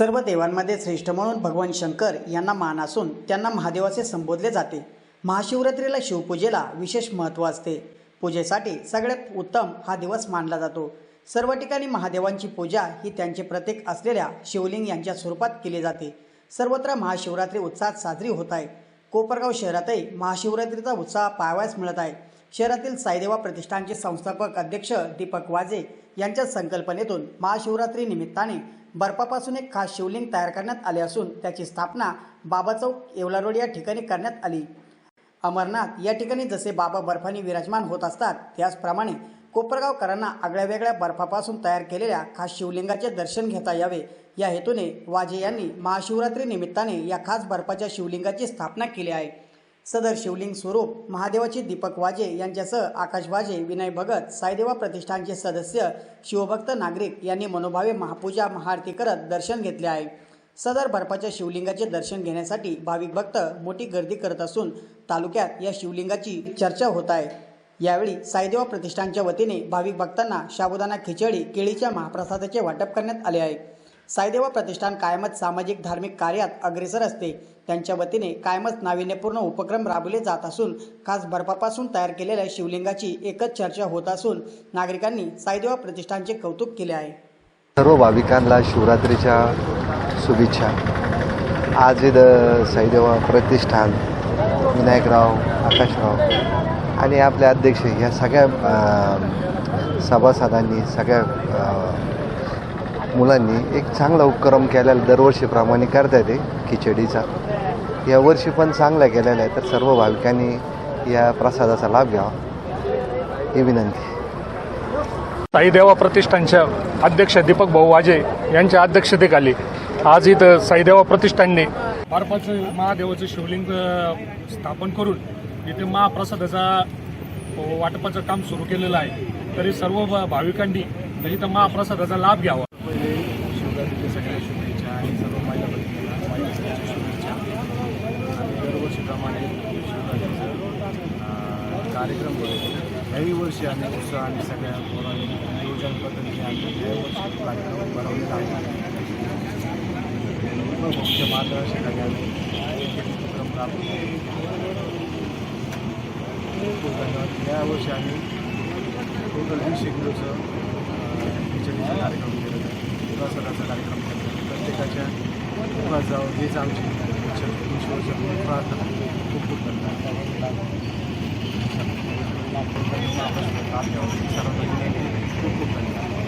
सर्व देवांमध्ये श्रेष्ठ म्हणून भगवान शंकर यांना मान असून त्यांना महादेवाचे संबोधले जाते. महाशिवरात्रीला शिवपूजेला विशेष महत्त्व असते. पूजेसाठी सगळ्यात उत्तम हा दिवस मानला जातो. सर्व ठिकाणी महादेवांची पूजा ही त्यांचे प्रतीक असलेल्या शिवलिंग यांच्या स्वरूपात केली जाते. सर्वत्र महाशिवरात्री उत्साहात साजरी होत आहे. कोपरगाव शहरातही महाशिवरात्रीचा उत्साह पाहावयास मिळत आहे. शहरातील साईदेवा प्रतिष्ठानचे संस्थापक अध्यक्ष दीपक वाजे यांच्या संकल्पनेतून महाशिवरात्री निमित्ताने बर्फापासून एक खास शिवलिंग तयार करण्यात आले असून त्याची स्थापना बाबा चौक येवला रोड या ठिकाणी करण्यात आली. अमरनाथ या ठिकाणी जसे बाबा बर्फाने विराजमान होत असतात त्याचप्रमाणे कोपरगावकरांना आगळ्या वेगळ्या बर्फापासून तयार केलेल्या खास शिवलिंगाचे दर्शन घेता यावे या हेतूने वाजे यांनी महाशिवरात्री निमित्ताने या खास बर्फाच्या शिवलिंगाची स्थापना केली आहे. सदर शिवलिंग स्वरूप महादेवाचे दीपक वाजे यांच्यासह आकाश वाजे विनय भगत साईदेवा प्रतिष्ठानचे सदस्य शिवभक्त नागरिक यांनी मनोभावे महापूजा महाआरती करत दर्शन घेतले आहे. सदर बर्फाच्या शिवलिंगाचे दर्शन घेण्यासाठी भाविक भक्त मोठी गर्दी करत असून तालुक्यात या शिवलिंगाची चर्चा होत आहे. यावेळी साईदेवा प्रतिष्ठानच्या वतीने भाविक भक्तांना शाबुदाना खिचडी केळीच्या महाप्रसादाचे वाटप करण्यात आले आहे. साईदेवा प्रतिष्ठान कायमच सामाजिक धार्मिक कार्यात अग्रेसर असते. त्यांच्या वतीने कायमच नाविन्यपूर्ण उपक्रम राबवले जात असून खास बर्फापासून तयार केलेल्या शिवलिंगाची एकच चर्चा होत असून नागरिकांनी साईदेवा प्रतिष्ठानचे कौतुक केले आहे. सर्व भाविकांना शिवरात्रीच्या शुभेच्छा. आज द साईदेवा प्रतिष्ठान विनायकराव आकाशराव आणि आपले अध्यक्ष या सगळ्या सभासदांनी सगळ्या मुलांनी एक चांगला उपक्रम केलेला दरवर्षीप्रमाणे करतात ते खिचडीचा. यावर्षी पण चांगला केलेला आहे तर सर्व भाविकांनी या प्रसादाचा लाभ घ्यावा. ही विनंती. साईदेवा प्रतिष्ठानच्या अध्यक्ष दीपक भाऊ वाजे यांच्या अध्यक्षतेखाली आज इथं साईदेवा प्रतिष्ठानने बर्फाचं महादेवाचं शिवलिंग स्थापन करून इथे महाप्रसादाचा वाटपाचं काम सुरू केलेलं आहे. तरी सर्व भ- भाविकांनी इथं महाप्रसादाचा लाभ घ्यावा. पहिले शिवरात्रीच्या सगळ्या शुभेच्छा आणि सर्व महिला भगिनींना महिलांच्या शुभेच्छा. आणि दरवर्षीप्रमाणे शिवरात्रीचा कार्यक्रम बनवतो याही वर्षी आम्ही उत्साह आणि सगळ्या पोरांनी नियोजन पद्धतीने आम्ही यावर्षी कार्यक्रम बनवलेला आहे. मुख्य मार्गदर्शकाने आम्ही एक उपक्रम राबवतो. खूप धन्यवाद यावर्षी आम्ही टोटल वीस किलोचं कार्यक्रम केलेला आहे प्रसादाचा कार्यक्रम केला आहे. प्रत्येकाच्या मुखात जावं हेच आमची इच्छा ईश्वरच्या प्रार्थना खूप खूप धन्यवाद सर्वांना खूप खूप धन्यवाद